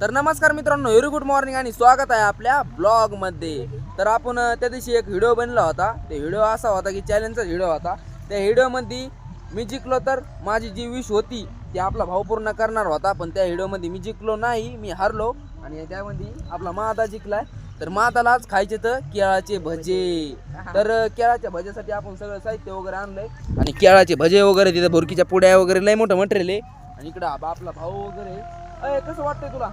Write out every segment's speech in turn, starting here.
तर नमस्कार मित्रांनो व्हेरी गुड मॉर्निंग आणि स्वागत आहे आपल्या ब्लॉगमध्ये. तर आपण त्या दिवशी एक व्हिडिओ बनला होता. ते व्हिडिओ असा होता की चॅलेंजचा व्हिडिओ होता. त्या व्हिडिओमध्ये मी जिंकलो तर माझी जी विश होती ती आपला भाऊ पूर्ण करणार होता. पण त्या व्हिडिओमध्ये मी जिंकलो नाही मी हरलो. आणि त्यामध्ये आपला माता जिंकलाय. तर मातालाच खायचे तर केळाचे भजे. तर केळाच्या भजेसाठी आपण सगळं साहित्य वगैरे आणलंय. आणि केळाचे भजे वगैरे तिथे भुरकीच्या पुड्या वगैरे लय मोठं मटेरियल आहे. आणि इकडं आपला भाऊ वगैरे अय कसं वाटतंय तुला?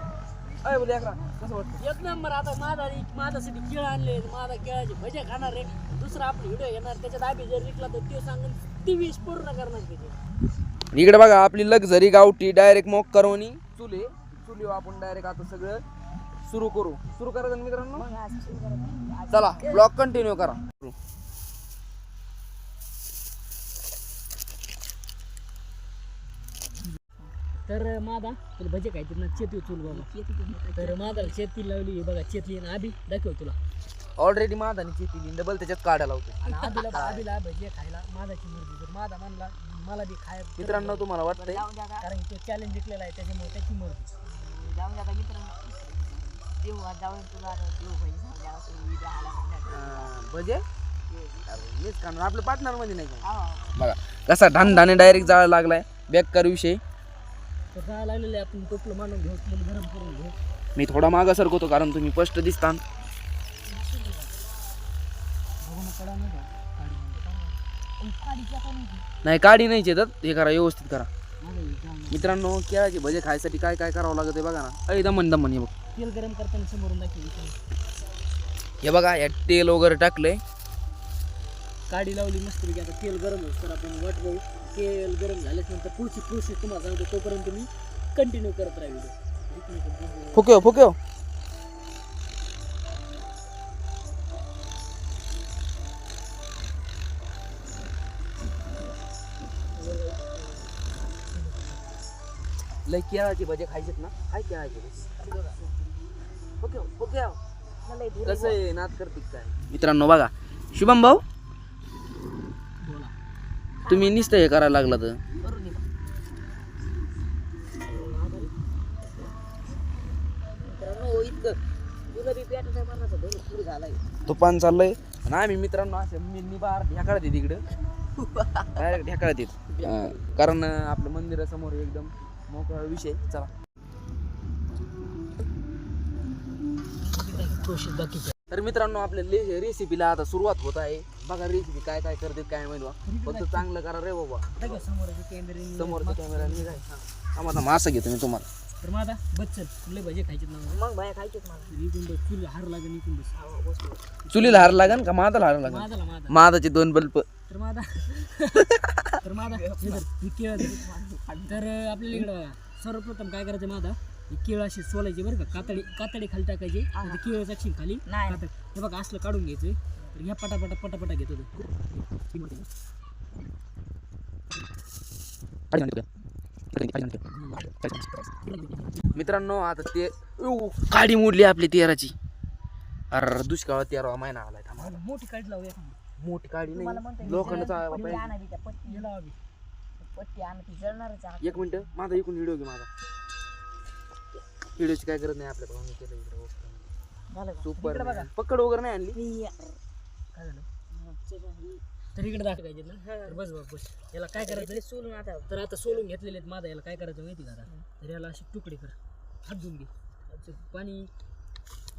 अय बोल अकरा कसं वाटतं एक नंबर आता माझा माझ्यासाठी केळ आणले माझा केळाचे भजे खाणार आहे दुसरा आपला व्हिडिओ येणार त्याच्यात आम्ही जर विकला तर तो सांगून ती वीस पूर्ण करणार त्याचे इकडे बघा आपली लक्झरी गावठी डायरेक्ट मॉक करवणी चुले चुली आपण डायरेक्ट आता सगळं सुरू करू. सुरू ना मित्रांनो. चला ब्लॉग कंटिन्यू करा. तर माझा तुला भजे खायचे ना चेती चूल बाबा. तर माझा शेती लावली आहे बघा चेतली आणि आधी दाखव तुला. ऑलरेडी माझा आणि चेती डबल त्याच्यात काढायला लावतो. आणि आधीला आधीला भजे खायला माझाची मर्जी. जर माझा म्हणला मला बी खाय मित्रांनो तुम्हाला वाटतंय? कारण की तो चॅलेंज जिंकलेला आहे त्याच्यामुळे त्याची मर्जी. जाऊन आता मित्रांनो? देऊ जाऊन तुला देऊ पाहिजे भजे? अरे, मीच खाणार आपल्या पार्टनरमध्ये नाही का? हा. बघा कसा ढाने डायरेक्ट जाळा लागलाय बेकार विषय. तर काय लागलेलं आहे आपण टोपलं मानून घेऊ तेल गरम करून घेऊ. मी थोडा मागा सरकवतो कारण तुम्ही स्पष्ट दिसता. बघून कडा नाही का? नाही नाही चेतत हे करा व्यवस्थित करा. मित्रांनो केळाचे भजे खायसाठी काय काय करावं लागतं हे बघा ना. अय दमन दमन हे बघ. तेल गरम करताना समोरून दाखवली हे बघा या तेल वगैरे टाकलंय. काडी लावली मस्त आता तेल गरम होत तर आपण वाट बघू. तेल गरम झाल्याच नंतर पुढची प्रोसेस तुम्हाला सांगतो. तोपर्यंत मी कंटिन्यू करत राहील व्हिडिओ फुक्यो फुक्यो लय केळाचे भजे खायचेत ना? काय केळाचे भजे. फुक्यो फुक्यो मला हे कसं आहे नाद करते काय? मित्रांनो बघा. शुभम भाऊ तुम्ही नुसतं हे करायला लागला तर? तुफान चाललंय. आणि आम्ही मित्रांनो असे मिनी बार ढेकाळत येत इकडं डायरेक्ट ढेकाळत येत कारण आपलं मंदिरासमोर एकदम मोकळा विषय चला. तर मित्रांनो आपल्या रेसिपीला आता सुरुवात होत आहे. बघा रेसिपी काय काय करते काय माहिती बा. फक्त चांगलं करा रे बाबा. समोरचे कॅमेरे कॅमेरा आम्हाला मासं घेतो मी तुम्हाला. तर माझा बच्चन तुला भजे खायचे ना मग इकून बस. चूल हार लागेल इकून बस. चुलीला हार लागन का माताला हार माझा मादाचे दोन बल्ब. तर माझा तर ही केळ. तर आपल्याला इकडं बघा सर्वप्रथम काय करायचं माझा ही केळ अशी सोलायची बरं का. कातडी कातडी खाली टाकायची. केळ जाशील खाली. हे बघा असलं काढून घ्यायचं. तर ह्या पटापटा पटापटा घेतो तो. मित्रांनो आता ते उ, काडी मोडली आपली तेराची. अरे दुष्काळ तेरावा महिना आलाय मोठी काढी लावूया का? मोठी काडी नाही. लोखंडाचा आहे. एक मिनिट माझा इकून व्हिडिओ घे माझा. व्हिडिओची काय गरज नाही आपल्या भाऊनी केलं इकडे? सुपर. पकड वगैरे नाही आणली? काय झालं? तर इकडे दाखवायचे ना? तर बस बस बस. याला काय करायचं? सोलून आता. तर आता सोलून घेतलेले आहेत माझा. याला काय करायचं माहिती का आता? तर याला अशी तुकडे कर. हात धुवून घे. पाणी.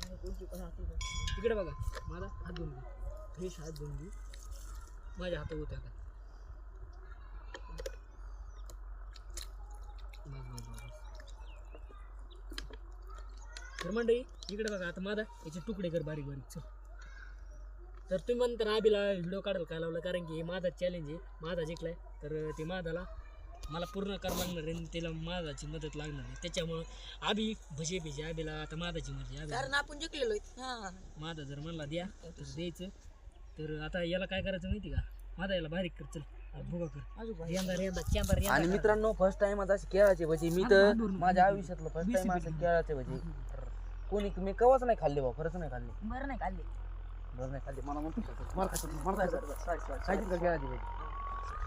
हाती बघ. इकडे बघा. माझा हात धुवून घे. फ्रेश हात धुवून घे. माझ्या हातात होते आता. बस, बस, बस, बस. तर मंडळी इकडे बघा. आता माझा याचे तुकडे कर बारीक बारीक चल. तर तुम्ही म्हणता ना आबीला व्हिडिओ काढायला काय लावलं? कारण की हे माझा चॅलेंज आहे. माझा जिंकलाय. तर ते माझाला मला पूर्ण कर लागणार आहे आणि त्याला माझाची मदत लागणार आहे त्याच्यामुळं आबी भजे भजे. आबीला आता माझाची मर्जी आबी कारण आपण जिंकलेलो हा. माझा जर म्हणला द्या तर द्यायचं. तर आता याला काय करायचं माहिती का? माझा याला बारीक कर चल. हा, भुगा कर. चॅम्बर आणि मित्रांनो फर्स्ट टाइम आता असे केळाचे भजी. मी तर माझ्या आयुष्यातलं फर्स्ट टाइम असे केळाचे भजी. कोणी मी कवाच नाही खाल्ले भाऊ खरंच नाही खाल्ले. बरं नाही खाल्ली.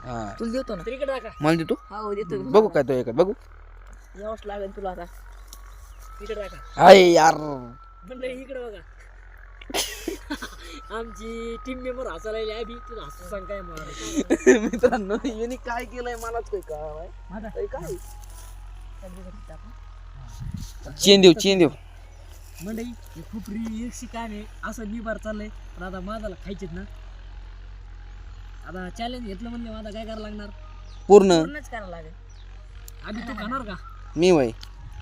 हा तुला देतो ना तर टाका मला देतो हो देतो बघू काय तो एका बघू यावंच लागेल तुला आता तिकडे टाका अरे यार मंडळी इकडे बघा आमची टीम मेंबर हसायला लागली आबी तुला हसू सांग काय मला मित्रांनो यांनी काय केलंय मलाच काही काय काय चेन देऊ चेन देऊ मंडळी हे खूप रिक्षी काय नाही असं निबार चाललंय. पण आता माझाला खायचेत ना. आता चॅलेंज घेतलं म्हणले माझा काय करायला लागणार? पूर्ण. पूर्णच करावं लागेल. आधी तू खाणार का? मी वय.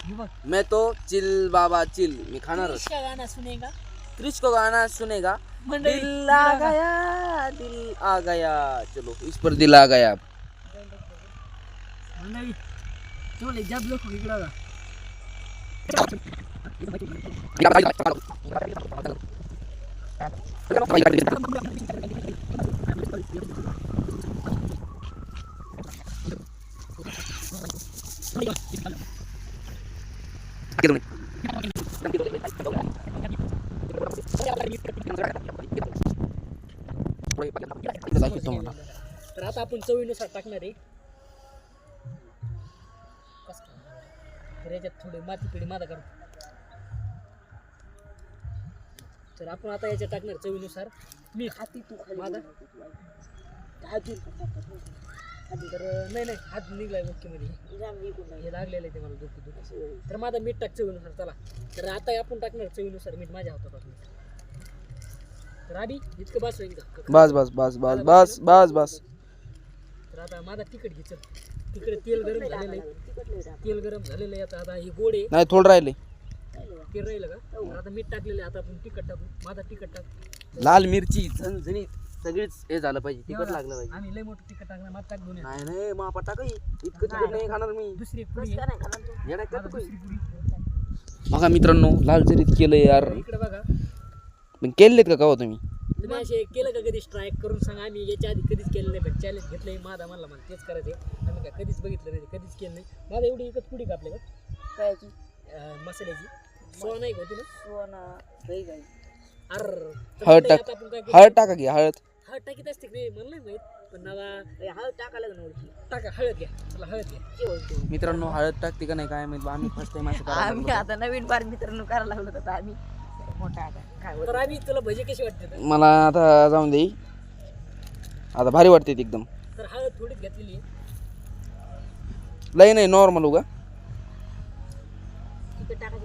हे बघ. मैं तो चिल बाबा चिल. मी खाणार इसका गाणं सुनेगा क्रिश को गाना सुनेगा मंडळी दिल आ गया दिल आ गया. चलो इस पर दिल आ गया. मंडळी चोले जब लोक इकडं. तर आता आपण चवीनुसार टाकणार आहे कसं काय? तर याच्यात थोडी माती पिढी माता काढू तर आपण आता याच्यात टाकणार चवीनुसार. मीठ हाती तू माझा? हाती तर नाही नाही हात निघलाय मुख्यमध्ये हे लागलेलं आहे ते मला दुखी दुखी तर माझा मीठ टाक चवीनुसार चला. तर आता आपण टाकणार चवीनुसार मीठ माझ्या हातात टाकणार तर आधी इतकं बस होईल बस बस बस बस बस बस बस. तर आता माझा तिखट घे चल. तिकडे तेल गरम झालेलं आहे. तेल गरम झालेलं आहे आता आता ही गोड. नाही थोडं राहिले. राहिलं का? तर आता मीठ टाकलेलं आहे आता आपण तिखट टाकू. माझा तिखट टाक. लाल मिरची झणझणीत सगळीच हे झालं पाहिजे तिखट लागलं पाहिजे. आम्ही लय मोठं तिखट टाकणार माझा टाक दोन नाही नाही मापा टाक इतकं तिखट नाही खाणार मी. दुसरी एक पुडी आहे. येडा काय माझा तू? दुसरी बघा मित्रांनो लाल जरीत केलं यार. इकडे बघा. पण केलेत का कवा तुम्ही? तुम्ही असे केलं का कधी स्ट्राईक करून सांगा. आम्ही याच्या आधी कधीच केलं नाही पण चॅलेंज घेतलंय. माझा मला मला तेच करायचे आम्ही काय कधीच बघितलं नाही कधीच केलं नाही. माझा एवढी एकच पुडी का आपल्या कायची मसाल्याची. नाही का होती सोना. अर हळद टाक. आपण काय हळद टाका की हळद. हळद टाकीत असते की नाही मला नाही माहीत. पण नावा हळद टाकायला ओळखी. टाका हळद घ्या. चला हळद घ्या. मित्रांनो हळद टाकते का नाही काय माहीत बा, आम्ही फर्स्ट टाइम असं करायला आम्ही लागलो. आता नवीन बार मित्रांनो करायला लागलो तर आम्ही मोठा आता. काय होत तर आम्ही तुला भजी कशी वाटते? मला आता जाऊन दे. आता भारी वाटते ती एकदम. तर हळद थोडीच घेतलेली आहे. लय नाही नॉर्मल उगा. तिखट टाकायचं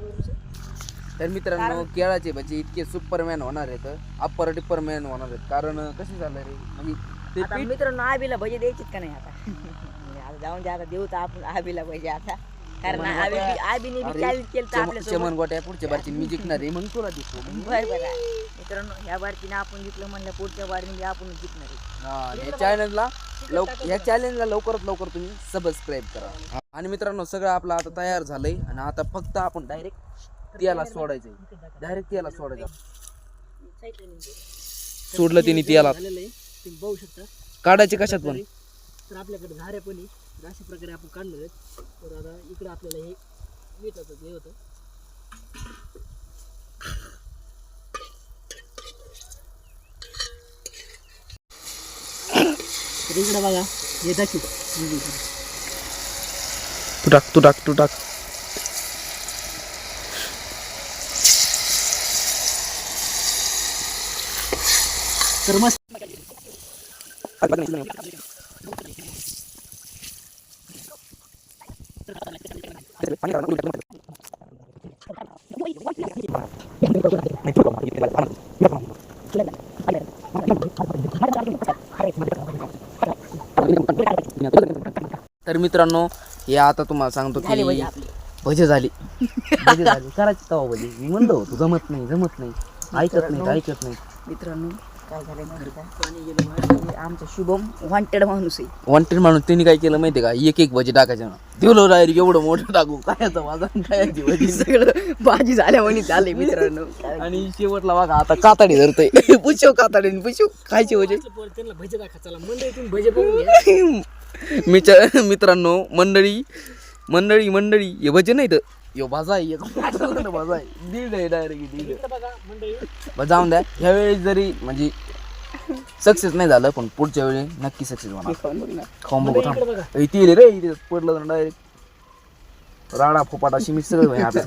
तर मित्रांनो केळाचे भजी इतके सुपरमॅन होणार आहेत अप्पर टिप्परमॅन होणार आहेत. कारण कसं झालं रे? म्हणजे ते आता पीठ मित्रांनो आबीला भजी द्यायचीत का नाही आता? म्हणजे आता जाऊन दे आता देऊ तर आपण आबीला भजी आता. कारण आबी आबीने बी चॅलेंज केलं तर आपल्या चमन गोट्या पुढच्या बारची मी जिंकणार आहे मग तुला दिसतो बरं बरं. मित्रांनो ह्या बारकीने आपण जिंकलं म्हणलं पुढच्या बारीने बी आपण जिंकणार आहे. या चॅनलला लव या चॅनलला लवकरात लवकर तुम्ही सबस्क्राईब करा. आणि मित्रांनो सगळं आपलं आता तयार झालंय आणि आता फक्त आपण डायरेक्ट त्याला सोडायचंय. डायरेक्ट त्याला सोडायचं. सोडलं तिने त्याला झालेलं आहे. तुम्ही बघू शकता. काढायचे कशात पण. तर आपल्याकडे झाऱ्या पण आहे अशा प्रकारे आपण काढलं आहेत. तर आता इकडे आपल्याला हे मिठाचं हे होतं. तर इकडे बघा हे दाखव. तू टाक तू टाक तू टाक. तर मस्त. तर मित्रांनो हे आता तुम्हाला सांगतो की भजी झाली. भजे झाली. करायची तवा भजी. मी म्हणलो होतो जमत नाही जमत नाही. ऐकत नाही ऐकत नाही. मित्रांनो काय झालं माहिती का? आमचा शुभम वॉन्टेड माणूस आहे. वॉन्टेड माणूस त्यांनी काय केलं माहितीये का? एक एक भजी टाकायचे ना दिवलो डायरेक्ट एवढं मोठं टाकू. काय माझा काय भजी? सगळं भाजी झाल्या म्हणे झाले मित्रांनो. आणि शेवटला बघा आता काताडी धरतोय. पुशव काताडी पुशव खायचे भजे पोरं त्यांना भजे दाखवा चला मंडळी तुम्ही भजे बघून घ्या. मित्र मित्रांनो मंडळी मंडळी मंडळी हे भजे नाही तर यो भाजा आहे भाजा आहे दीड आहे. डायरेक्ट दीड बरं जाऊन द्या. ह्यावेळेस जरी म्हणजे सक्सेस नाही झालं पण पुढच्या वेळी नक्की सक्सेस होणार. खाऊन बघू. थांब. इथे रे इथे पडलं डायरेक्ट राडा फोपाटा शिमिट सगळं होईल आपल्या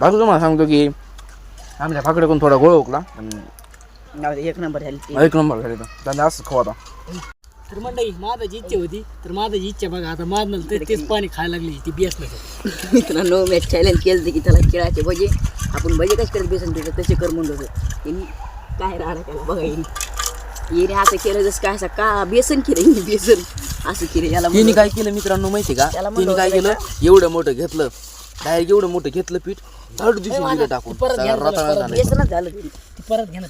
बाकी तुम्हाला सांगतो की आमच्या फाकड्याकडून थोडा गोळ ओकला एक नंबर झाली एक नंबर झाले. त्याला असं खाऊ आता. तर मंडळी माझाची इच्छा होती. तर माझाची इच्छा बघा आता माझं तर तेच पाणी खायला लागली ती बेस नाही मित्रांनो मी चॅलेंज केलं की त्याला केळाचे भजे. आपण भजे कसे करत बेसन पिठं तसे कर म्हणलं होतं. त्यांनी काय राहणार त्याला बघा येईन येणे असं केलं जसं काय असं का बेसन केलं हिने बेसन असं केलं. याला तिने काय केलं मित्रांनो माहिती का? त्याला तिने काय केलं? एवढं मोठं घेतलं. डायरेक्ट एवढं मोठं घेतलं पीठ थर्ड दिवशी दिलं टाकून. परत घ्या, रताळा झाला बेसनच झालं ते. ती परत घ्या ना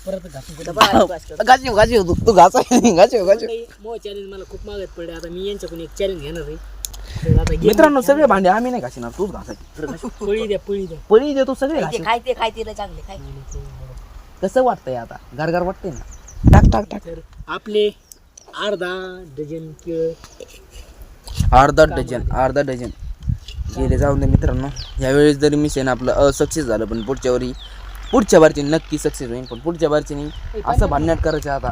घासून गाची तू तू मो चॅलेंज मला खूप मागत पडले. आता मी यांच्याकडून एक चॅलेंज घेणार आहे. तर आता मित्रांनो सगळे भांडे आम्ही नाही घासिणार. तूच घासायची पळी द्या पळी द्या. पळी देतो सगळे ते घासीन. खाय ते खाय ते लय चांगले खाय. कसं वाटतंय आता? गारगार वाटतंय ना? टाक टाक टाक. तर आपले अर्धा डझन केळ अर्धा डझन अर्धा डझन. गेले. जाऊन दे मित्रांनो. यावेळेस जरी मिशन आपलं असक्सेस झालं पण पुढच्या वरी पुढच्या बारची नक्की सक्सेस होईल पण पुढच्या बारची नाही. असं भांडण्यात करायचं आता.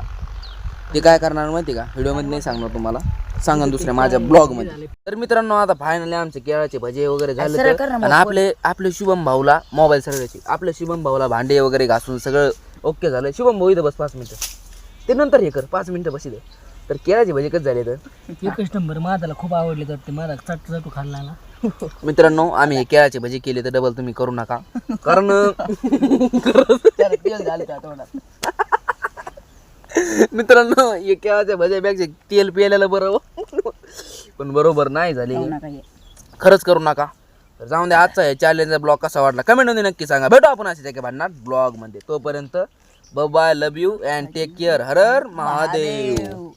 ते काय करणार माहिती का? व्हिडिओमध्ये नाही सांगणार तुम्हाला. सांगा दुसऱ्या माझ्या ब्लॉगमध्ये तर मित्रांनो आता फायनली आमचे केळाचे भजे वगैरे झाले आणि आपले आपले शुभम भाऊला मोबाईल सर्वायचे आपल्या शुभम भाऊला भांडे वगैरे घासून सगळं ओके झालं. शुभम भाऊ इथं बस पाच मिनिटं. ते नंतर हे कर. पाच मिनिटं बसी दे. तर केळाचे भजे कसं झाले तर? एकच नंबर. माझ्याला खूप आवडले तर ते. माझा चट चटू खाल्ला ना मित्रांनो आम्ही हे केळाचे भजी केले तर डबल तुम्ही करू नका. कारण मित्रांनो हे केळाच्या भज्यापेक्षा तेल पियाला बरं पण बरोबर नाही झाले. हे. खरंच करू नका. तर जाऊन द्या आजचा हे चॅलेंजचा ब्लॉग कसा वाटला? कमेंटमध्ये नक्की सांगा. भेटू आपण असे त्या भांडणार ब्लॉगमध्ये. तोपर्यंत bye love you and take care हर हर महादेव.